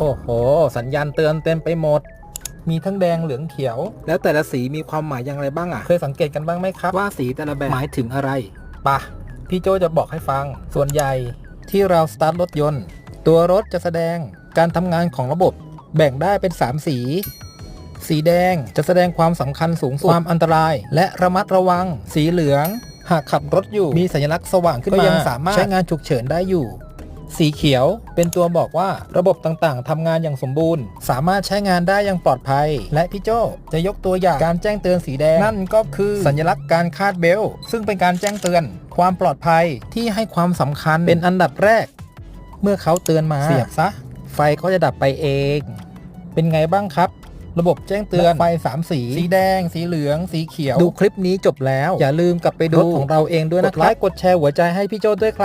โอ้โห สัญญาณเตือนเต็มไปหมด มีทั้งแดงเหลืองเขียว แล้วแต่ละสีมีความหมายอย่างไรบ้างอะ เคยสังเกตกันบ้างไหมครับ ว่าสีแต่ละแบบหมายถึงอะไรปะพี่โจจะบอกให้ฟัง ส่วนใหญ่ที่เราสตาร์ทรถยนต์ ตัวรถจะแสดงการทำงานของระบบ แบ่งได้เป็น 3 สี สีแดงจะแสดงความสำคัญสูงสุดความอันตราย และระมัดระวัง สีเหลือง หากขับรถอยู่มีสัญลักษณ์สว่างขึ้นมาก็ยังสามารถใช้งานฉุกเฉินได้อยู่ สีเขียวเป็นตัวบอกว่าระบบต่างๆทำงานอย่างสมบูรณ์ สามารถใช้งานได้อย่างปลอดภัย และพี่โจจะยกตัวอย่างการแจ้งเตือนสีแดง นั่นก็คือสัญลักษณ์การคาดเบลต์ซึ่งเป็นการแจ้งเตือน ความปลอดภัยที่ให้ความสำคัญเป็นอันดับแรก เมื่อเขาเตือนมาเสียบซะ ไฟก็จะดับไปเอง เป็นไงบ้างครับ ระบบแจ้งเตือนไฟ3สี สีแดง สีเหลือง สีเขียว ดูคลิปนี้จบแล้ว อย่าลืมกลับไปดูรถของเราเองด้วยนะครับกดไลค์กดแชร์หัวใจให้พี่โจด้วยครับ